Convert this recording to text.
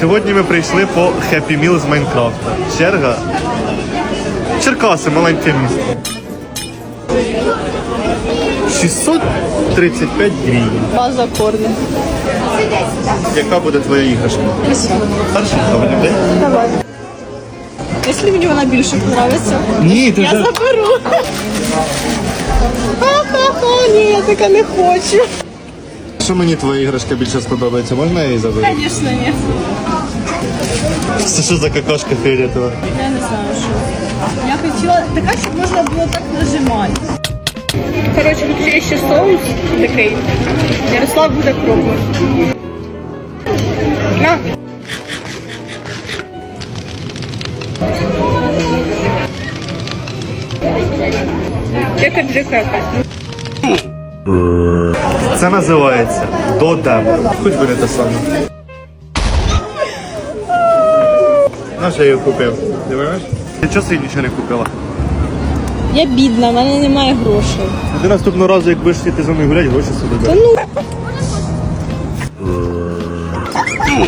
Сьогодні ми прийшли по Happy Meal з Майнкрафта. Черга. Черкаси, маленьке місто. 635 гривень. База корни. Яка буде твоя іграшка? Добрий день. Давай. Якщо мені вона більше подобається, Ні, ти я заберу. Ха-ха-ха, ні, я таке не хочу. Що мені твоя іграшка більше сподобається? Можна я її заберу? Звісно, ні. Це що за какашка фіолетова? Я не знаю, що. Я хотіла така, щоб можна було так нажимати. Коротше, тут є ще соус такий. Ярослав буде пробувати. На. Яка джекака. Це називається додем. Хоч би не те саме. На що я її купив? Ти? Ти чого собі нічого не купила? Я бідна, в мене немає грошей. Ти наступного разу, як будеш сіти за мною гулять, гроші собі Та бери. ну.